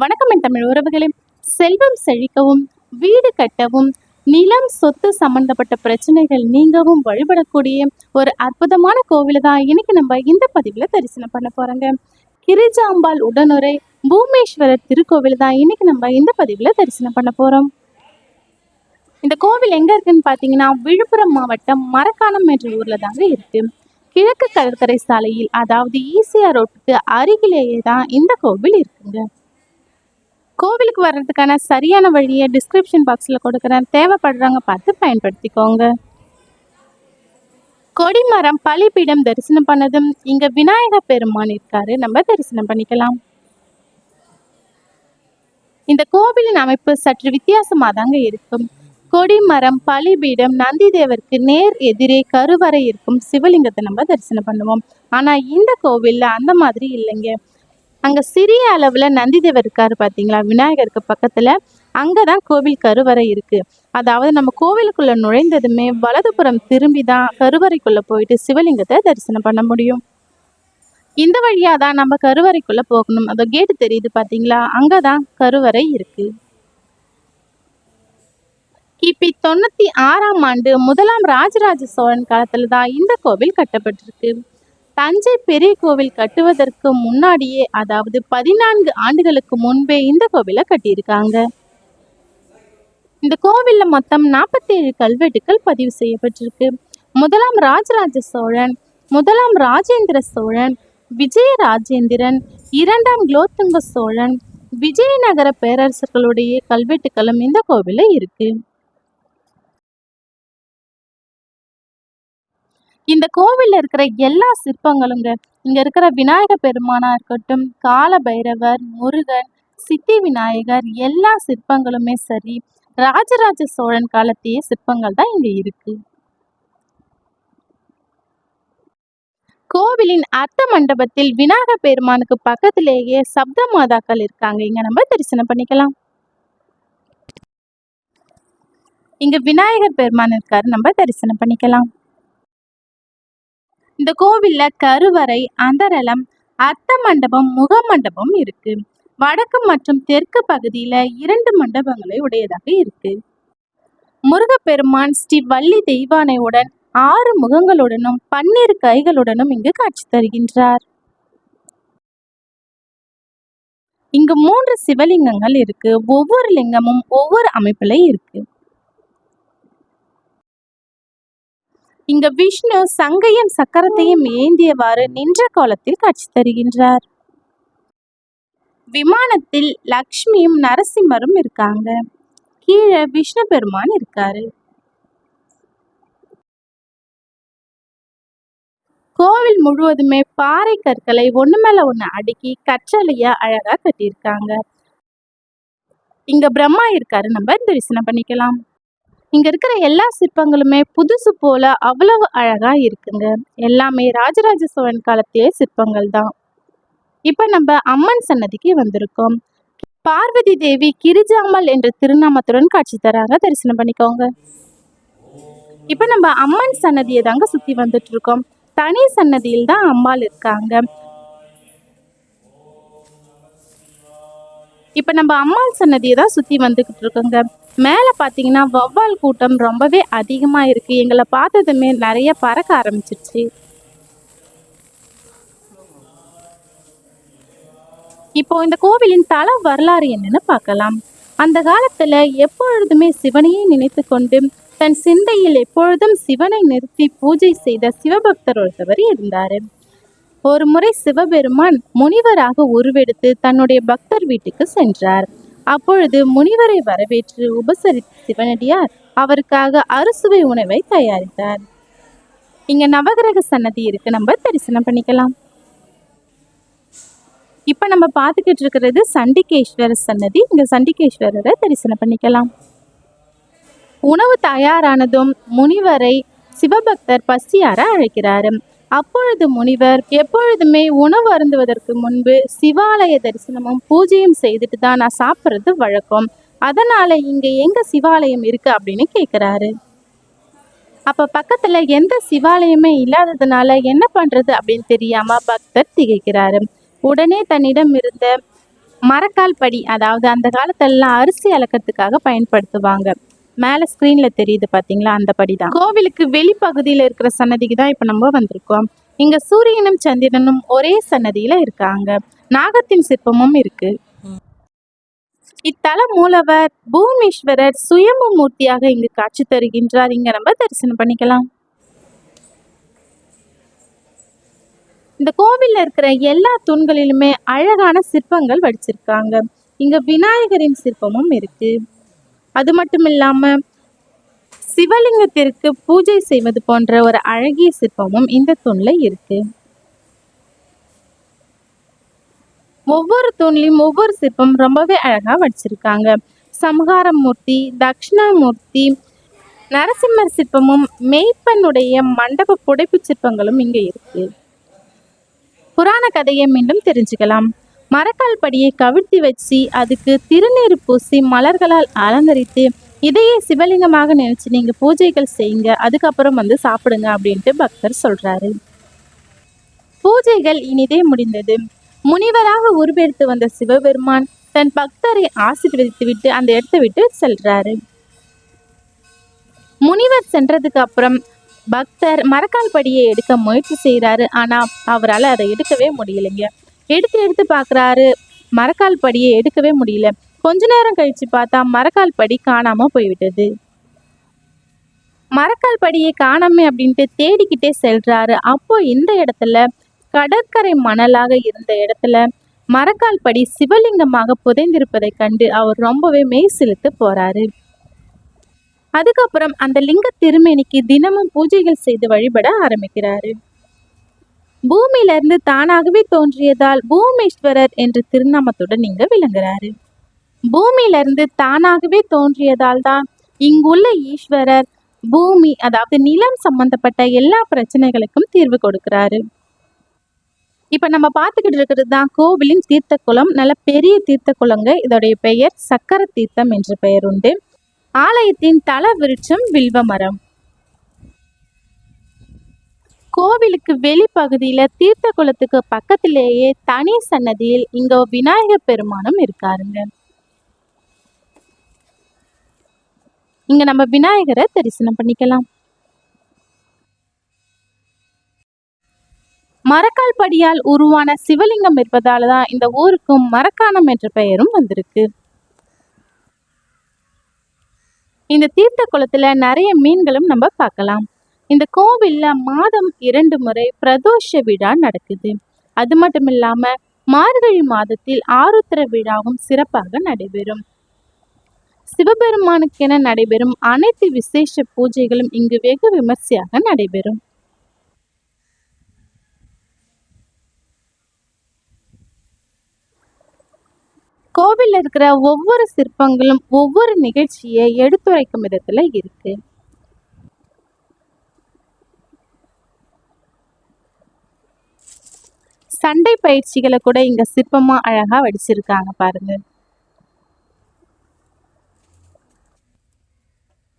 வணக்கம் என் தமிழ் உறவுகளே. செல்வம் செழிக்கவும் வீடு கட்டவும் நிலம் சொத்து சம்பந்தப்பட்ட பிரச்சனைகள் நீங்கவும் வழிபடக்கூடிய ஒரு அற்புதமான கோவில் தான் இன்னைக்கு நம்ம இந்த பதிவில் தரிசனம் பண்ண போகிறோங்க கிரிஜாம்பாள் உடனுரை பூமேஸ்வரர் திருக்கோவில் தான் இன்னைக்கு நம்ம இந்த பதிவில் தரிசனம் பண்ண போறோம். இந்த கோவில் எங்க இருக்குன்னு பார்த்தீங்கன்னா விழுப்புரம் மாவட்டம் மரக்காணம் என்ற ஊர்ல தாங்க இருக்கு. கிழக்கு கடற்கரை சாலையில் அதாவது ஈசிஆர் ரோட்டுக்கு அருகிலேயே தான் இந்த கோவில் இருக்குங்க. கோவிலுக்கு வர்றதுக்கான சரியான வழியை டிஸ்கிரிப்ஷன் பாக்ஸில் கொடுக்குறேன். தேவைப்படுறவங்க பார்த்து பயன்படுத்திக்கோங்க. கொடிமரம் பலிபீடம் தரிசனம் பண்ணதும் இங்க விநாயகர் பெருமான் இருக்காரு. நம்ம தரிசனம் பண்ணிக்கலாம். இந்த கோவிலின் அமைப்பு சற்று வித்தியாசமாக தாங்க இருக்கும். கொடிமரம் பலிபீடம் நந்தி தேவருக்கு நேர் எதிரே கருவறை இருக்கும் சிவலிங்கத்தை நம்ம தரிசனம் பண்ணுவோம். ஆனா இந்த கோவில்ல அந்த மாதிரி இல்லைங்க. அங்க சிறிய அளவுல நந்திதேவர் இருக்கார் பார்த்தீங்களா விநாயகருக்கு விநாயகருக்கு பக்கத்துல அங்கதான் கோவில் கருவறை இருக்கு. அதாவது நம்ம கோவிலுக்குள்ள நுழைந்ததுமே வலதுபுறம் திரும்பி தான் கருவறைக்குள்ளே போயிட்டு சிவலிங்கத்தை தரிசனம் பண்ண முடியும். இந்த வழியாக தான் நம்ம கருவறைக்குள்ளே போகணும். அந்த கேட்டு தெரியுது பாத்தீங்களா? அங்கதான் கருவறை இருக்கு. கிபி தொண்ணூத்தி ஆறாம் ஆண்டு முதலாம் ராஜராஜ சோழன் காலத்துல தான் இந்த கோவில் கட்டப்பட்டிருக்கு. தஞ்சை பெரிய கோவில் கட்டுவதற்கு முன்னாடியே அதாவது பதினான்கு ஆண்டுகளுக்கு முன்பே இந்த கோவிலை கட்டியிருக்காங்க. இந்த கோவிலில் மொத்தம் நாற்பத்தேழு கல்வெட்டுகள் பதிவு செய்யப்பட்டிருக்கு. முதலாம் ராஜராஜ சோழன் முதலாம் ராஜேந்திர சோழன் விஜய ராஜேந்திரன் இரண்டாம் குலோத்துங்க சோழன் விஜயநகர பேரரசர்களுடைய கல்வெட்டுகளும் இந்த கோவிலில் இருக்குது இந்த கோவிலில் இருக்கிற எல்லா சிற்பங்களுங்க இங்கே இருக்கிற விநாயக பெருமானா இருக்கட்டும் கால பைரவர் முருகன் சித்தி விநாயகர் எல்லா சிற்பங்களுமே சரி ராஜராஜ சோழன் காலத்திய சிற்பங்கள் தான் இங்கே இருக்கு. கோவிலின் அர்த்த மண்டபத்தில் விநாயகர் பெருமானுக்கு பக்கத்திலேயே சப்த மாதாக்கள் இருக்காங்க. இங்க நம்ம தரிசனம் பண்ணிக்கலாம். இங்க விநாயகர் பெருமான் இருக்காரு. நம்ம தரிசனம் பண்ணிக்கலாம். இந்த கோவில்ல கருவறை அந்தரலம் அர்த்த மண்டபம் முக மண்டபம் இருக்கு. வடக்கு மற்றும் தெற்கு பகுதியில இரண்டு மண்டபங்களை உடையதாக இருக்கு. முருகப்பெருமான் ஸ்ரீ வள்ளி தெய்வானையுடன் ஆறு முகங்களுடனும் பன்னிரு கைகளுடனும் இங்கு காட்சி தருகின்றார். இங்கு மூன்று சிவலிங்கங்கள் இருக்கு. ஒவ்வொரு லிங்கமும் ஒவ்வொரு அமைப்புல இருக்கு. இங்கு விஷ்ணு சங்கையும் சக்கரத்தையும் ஏந்தியவாறு நின்ற கோலத்தில் காட்சி தருகின்றார். விமானத்தில் லக்ஷ்மியும் நரசிம்மரும் இருக்காங்க. கீழே விஷ்ணு பெருமான் இருக்காரு. கோவில் முழுவதுமே பாறை கற்களை ஒண்ணு மேல ஒண்ணு அடுக்கி கற்றலையா அழகா கட்டியிருக்காங்க. இங்க பிரம்மா இருக்காரு. நம்ம தரிசனம் பண்ணிக்கலாம். இங்கே இருக்கிற எல்லா சிற்பங்களுமே புதுசு போல அவ்வளவு அழகாக இருக்குங்க. எல்லாமே ராஜராஜ சோழன் காலத்திய சிற்பங்கள் தான். இப்போ நம்ம அம்மன் சன்னதிக்கு வந்திருக்கோம். பார்வதி தேவி கிரிஜாமல் என்ற திருநாமத்துடன் காட்சி தராங்க. தரிசனம் பண்ணிக்கோங்க. இப்போ நம்ம அம்மன் சன்னதியை தாங்க சுற்றி வந்துட்டு இருக்கோம் தனி சன்னதியில் தான் அம்மாள் இருக்காங்க. இப்போ நம்ம அம்மாள் சன்னதியை தான் சுற்றி வந்துக்கிட்டு இருக்கோங்க மேல பார்த்தீங்கன்னா வௌவால் கூட்டம் ரொம்பவே அதிகமா இருக்கு. எங்களை பார்த்ததுமே நிறைய பறக்க ஆரம்பிச்சிருச்சு. இப்போ இந்த கோவிலின் தல வரலாறு என்னன்னு பார்க்கலாம். அந்த காலத்துல எப்பொழுதுமே சிவனையே நினைத்து கொண்டு தன் சிந்தையில் எப்பொழுதும் சிவனை நிறுத்தி பூஜை செய்த சிவபக்தர் ஒருத்தவர் இருந்தாரு. ஒரு முறை சிவபெருமான் முனிவராக உருவெடுத்து தன்னுடைய பக்தர் வீட்டுக்கு சென்றார். அப்பொழுது முனிவரை வரவேற்று உபசரித்த சிவனடியார் அவருக்காக அறுசுவை உணவை தயாரித்தார். இங்க நவகிரக சன்னதி இருக்கு. நம்ம தரிசனம் பண்ணிக்கலாம். இப்ப நம்ம பார்த்துக்கிட்டு இருக்கிறது சண்டிகேஸ்வரர் சன்னதி. இங்க சண்டிகேஸ்வரரை தரிசனம் பண்ணிக்கலாம். உணவு தயாரானதும் முனிவரை சிவபக்தர் பசியார அழைக்கிறாரு. அப்பொழுது முனிவர் எப்பொழுதுமே உணவு அருந்துவதற்கு முன்பு சிவாலய தரிசனமும் பூஜையும் செய்துட்டு தான் நான் சாப்பிட்றது வழக்கம். அதனால இங்க எங்க சிவாலயம் இருக்கு அப்படின்னு கேட்குறாரு அப்ப பக்கத்துல எந்த சிவாலயமே இல்லாததுனால என்ன பண்றது அப்படின்னு தெரியாம பக்தர் திகைக்கிறாரு. உடனே தன்னிடம் இருந்த மரக்கால் படி அதாவது அந்த காலத்திலலாம் அரிசி அளக்கிறதுக்காக பயன்படுத்துவாங்க. மேலே ஸ்க்ரீனில் தெரியுது பார்த்தீங்களா அந்த படி தான் கோவிலுக்கு வெளிப்பகுதியில் இருக்கிற சன்னதிக்கு தான் இப்போ நம்ம வந்திருக்கோம். இங்கே சூரியனும் சந்திரனும் ஒரே சன்னதியில் இருக்காங்க. நாகத்தின் சிற்பமும் இருக்கு. இத்தல மூலவர் பூமீஸ்வரர் சுயம்பு மூர்த்தியாக இங்கு காட்சி தருகின்றார். இங்க நம்ம தரிசனம் பண்ணிக்கலாம். இந்த கோவில்ல இருக்கிற எல்லா தூண்களிலுமே அழகான சிற்பங்கள் வடிச்சிருக்காங்க. இங்க விநாயகரின் சிற்பமும் இருக்கு. அது மட்டும் இல்லாம சிவலிங்கத்திற்கு பூஜை செய்வது போன்ற ஒரு அழகிய சிற்பமும் இந்த தூண்ல இருக்கு. ஒவ்வொரு தூண்லையும் ஒவ்வொரு சிற்பம் ரொம்பவே அழகா வடிச்சிருக்காங்க. சம்ஹாரமூர்த்தி தட்சிணாமூர்த்தி நரசிம்மர் சிற்பமும் மெய்ப்பனுடைய மண்டப புடைப்பு சிற்பங்களும் இங்க இருக்கு. புராண கதையை மீண்டும் தெரிஞ்சுக்கலாம். மரக்கால் படியை கவிழ்த்தி வச்சு அதுக்கு திருநீர் பூசி மலர்களால் அலங்கரித்து இதையே சிவலிங்கமாக நினைச்சு நீங்க பூஜைகள் செய்யுங்க அதுக்கப்புறம் வந்து சாப்பிடுங்க அப்படின்ட்டு பக்தர் சொல்றாரு. பூஜைகள் இனிதே முடிந்தது. முனிவராக உருவெடுத்து வந்த சிவபெருமான் தன் பக்தரை ஆசிர்வதித்து விட்டு அந்த இடத்தை விட்டு செல்றாரு. முனிவர் சென்றதுக்கு அப்புறம் பக்தர் மரக்கால் படியை எடுக்க முயற்சி செய்கிறாரு ஆனா அவரால் அதை எடுக்கவே முடியலைங்க. எடுத்து எடுத்து பார்க்குறாரு மரக்கால் படியை எடுக்கவே முடியல. கொஞ்ச நேரம் கழிச்சு பார்த்தா மரக்கால் படி காணாம போய்விட்டது. மரக்கால் படியை காணாமே அப்படின்ட்டு தேடிக்கிட்டே செல்றாரு. அப்போ இந்த இடத்துல கடற்கரை மணலாக இருந்த இடத்துல மரக்கால் படி சிவலிங்கமாக புதைந்திருப்பதை கண்டு அவர் ரொம்பவே மெய் செலுத்து போறாரு. அதுக்கப்புறம் அந்த லிங்க திருமேனிக்கு தினமும் பூஜைகள் செய்து வழிபட ஆரம்பிக்கிறாரு. பூமியிலிருந்து தானாகவே தோன்றியதால் பூமேஸ்வரர் என்ற திருநாமத்துடன் இங்க விளங்குறாரு பூமியிலிருந்து தானாகவே தோன்றியதால் தான் இங்குள்ள ஈஸ்வரர் பூமி அதாவது நிலம் சம்பந்தப்பட்ட எல்லா பிரச்சனைகளுக்கும் தீர்வு கொடுக்கிறாரு. இப்ப நம்ம பார்த்துக்கிட்டு இருக்கிறது தான் கோவிலின் தீர்த்த குளம் நல்ல பெரிய தீர்த்த குளங்க இதோடைய பெயர் சக்கர தீர்த்தம் என்ற பெயர் உண்டு. ஆலயத்தின் தல விருட்சம் வில்வ மரம் கோவிலுக்கு வெளிப்பகுதியில தீர்த்த குளத்துக்கு பக்கத்திலேயே தனி சன்னதியில் இங்க விநாயகர் பெருமானும் இருக்காருங்க. இங்க நம்ம விநாயகரை தரிசனம் பண்ணிக்கலாம். மரக்கால் படியால் உருவான சிவலிங்கம் இருப்பதால தான் இந்த ஊருக்கும் மரக்காணம் என்ற பெயரும் வந்திருக்கு. இந்த தீர்த்த குளத்துல நிறைய மீன்களும் நம்ம பார்க்கலாம். இந்த கோவில்ல மாதம் இரண்டு முறை பிரதோஷ விழா நடக்குது. அது மட்டும் இல்லாம மார்கழி மாதத்தில் ஆருத்திர விழாவும் சிறப்பாக நடைபெறும். சிவபெருமானுக்கென நடைபெறும் அனைத்து விசேஷ பூஜைகளும் இங்கு வெகு விமர்சையாக நடைபெறும். கோவிலில் இருக்கிற ஒவ்வொரு சிற்பங்களும் ஒவ்வொரு நிகழ்ச்சியை எடுத்துரைக்கும் விதத்துல இருக்கு. சண்டை பயிற்சிகளை கூட இங்க சிற்பமா அழகா வடிச்சிருக்காங்க பாருங்க.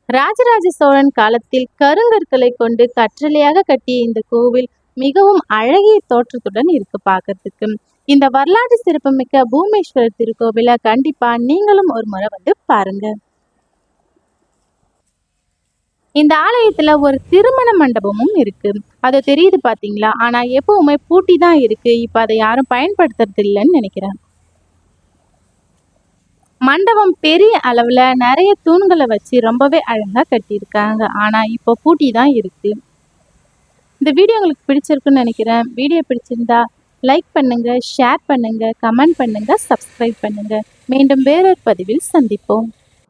ராஜராஜ சோழன் காலத்தில் கருங்கற்களை கொண்டு கற்றலையாக கட்டிய இந்த கோவில் மிகவும் அழகிய தோற்றத்துடன் இருக்கு பார்க்கறதுக்கு. இந்த வரலாற்று சிறப்புமிக்க பூமேஸ்வரர் திருக்கோவிலை கண்டிப்பா நீங்களும் ஒரு முறை வந்து பாருங்க. இந்த ஆலயத்துல ஒரு திருமண மண்டபமும் இருக்கு. அது தெரியுது பாத்தீங்களா? ஆனா எப்பவுமே பூட்டி தான் இருக்கு. இப்ப அதை யாரும் பயன்படுத்துறது இல்லைன்னு நினைக்கிறேன். மண்டபம் பெரிய அளவுல நிறைய தூண்களை வச்சு ரொம்பவே அழகா கட்டியிருக்காங்க. ஆனா இப்போ பூட்டி தான் இருக்கு. இந்த வீடியோ உங்களுக்கு பிடிச்சிருக்குன்னு நினைக்கிறேன். வீடியோ பிடிச்சிருந்தா லைக் பண்ணுங்க ஷேர் பண்ணுங்க கமெண்ட் பண்ணுங்க சப்ஸ்கிரைப் பண்ணுங்க. மீண்டும் வேறொரு பதிவில் சந்திப்போம்.